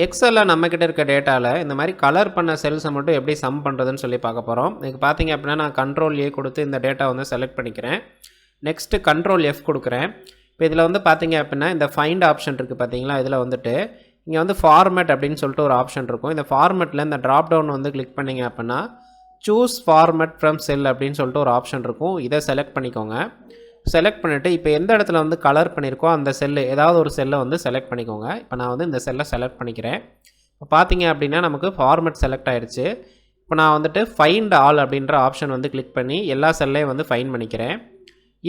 எக்ஸலில் நம்மக்கிட்ட இருக்க டேட்டாவில் இந்த மாதிரி கலர் பண்ண செல்ஸை மட்டும் எப்படி சம் பண்ணுறதுன்னு சொல்லி பார்க்க போகிறோம் இதுக்கு பார்த்தீங்க அப்படின்னா நான் கண்ட்ரோல் ஏ கொடுத்து இந்த டேட்டா வந்து செலக்ட் பண்ணிக்கிறேன். நெக்ஸ்ட்டு கண்ட்ரோல் எஃப் கொடுக்குறேன். இப்போ இதில் வந்து பார்த்தீங்க அப்படின்னா இந்த ஃபைண்ட் ஆப்ஷன் இருக்குது பார்த்தீங்களா இதில் வந்துட்டு இங்கே வந்து ஃபார்மேட் அப்படின்னு சொல்லிட்டு ஒரு ஆப்ஷன் இருக்கும். இந்த ஃபார்மேட்டில் இந்த ட்ராப் டவுன் வந்து கிளிக் பண்ணிங்க அப்படின்னா சூஸ் ஃபார்மேட் ஃப்ரம் செல் அப்படின்னு சொல்லிட்டு ஒரு ஆப்ஷன் இருக்கும். இதை செலக்ட் பண்ணிக்கோங்க. செலக்ட் பண்ணிவிட்டு இப்போ எந்த இடத்துல வந்து கலர் பண்ணியிருக்கோ அந்த செல்லு ஏதாவது ஒரு செல்லை வந்து செலக்ட் பண்ணிக்கோங்க. இப்போ நான் வந்து இந்த செல்லை செலக்ட் பண்ணிக்கிறேன். இப்போ பார்த்தீங்க அப்படின்னா நமக்கு ஃபார்மேட் செலக்ட் ஆகிடுச்சு இப்போ நான் வந்துட்டு ஃபைண்ட் ஆல் அப்படின்ற ஆப்ஷன் வந்து கிளிக் பண்ணி எல்லா செல்லையும் வந்து ஃபைன் பண்ணிக்கிறேன்.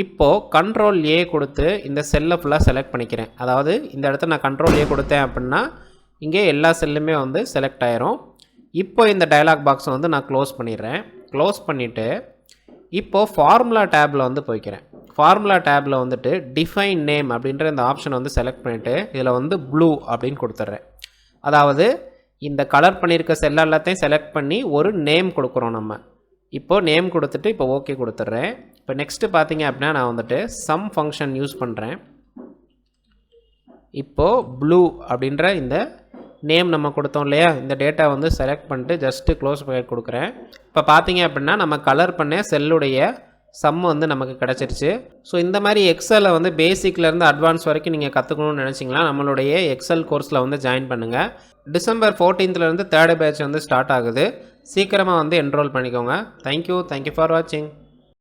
இப்போது கண்ட்ரோல் ஏ கொடுத்து இந்த செல்லை ஃபுல்லாக செலக்ட் பண்ணிக்கிறேன். அதாவது இந்த இடத்துல நான் கண்ட்ரோல் ஏ கொடுத்தேன் அப்படின்னா இங்கே எல்லா செல்லுமே வந்து செலக்ட் ஆயிரும். இப்போ இந்த டயலாக் பாக்ஸை வந்து நான் க்ளோஸ் பண்ணிடுறேன். க்ளோஸ் பண்ணிவிட்டு இப்போது ஃபார்முலா டேப்பில் வந்து போய்க்கிறேன். ஃபார்முலா டேப்பில் வந்துட்டு டிஃபைன் நேம் அப்படின்ற இந்த ஆப்ஷனை வந்து செலக்ட் பண்ணிவிட்டு இதில் வந்து ப்ளூ அப்படின்னு கொடுத்துட்றேன். அதாவது இந்த கலர் பண்ணியிருக்க செல் எல்லாத்தையும் செலக்ட் பண்ணி ஒரு நேம் கொடுக்குறோம் நம்ம. இப்போது நேம் கொடுத்துட்டு இப்போ ஓகே கொடுத்துட்றேன். இப்போ நெக்ஸ்ட்டு பார்த்தீங்க அப்படின்னா நான் வந்துட்டு சம் ஃபங்க்ஷன் யூஸ் பண்ணுறேன் இப்போது ப்ளூ அப்படின்ற இந்த நேம் நம்ம கொடுத்தோம் இல்லையா? இந்த டேட்டா வந்து செலக்ட் பண்ணிட்டு ஜஸ்ட்டு க்ளோஸ் பண்ணி கொடுக்குறேன். இப்போ பார்த்தீங்க அப்படின்னா நம்ம கலர் பண்ண செல்லுடைய சம் வந்து நமக்கு கிடச்சிருச்சு. ஸோ இந்த மாதிரி எக்ஸலில் வந்து பேசிக்லேருந்து அட்வான்ஸ் வரைக்கும் நீங்கள் கற்றுக்கணும்னு நினச்சிங்களா நம்மளுடைய எக்ஸல் கோர்ஸில் வந்து ஜாயின் பண்ணுங்கள் டிசம்பர் ஃபோர்டீன்த்லேருந்து தேர்ட் பேட்ச் வந்து ஸ்டார்ட் ஆகுது. சீக்கிரமாக வந்து என்ரோல் பண்ணிக்கோங்க. தேங்க்யூ தேங்க்யூ ஃபார் வாட்சிங்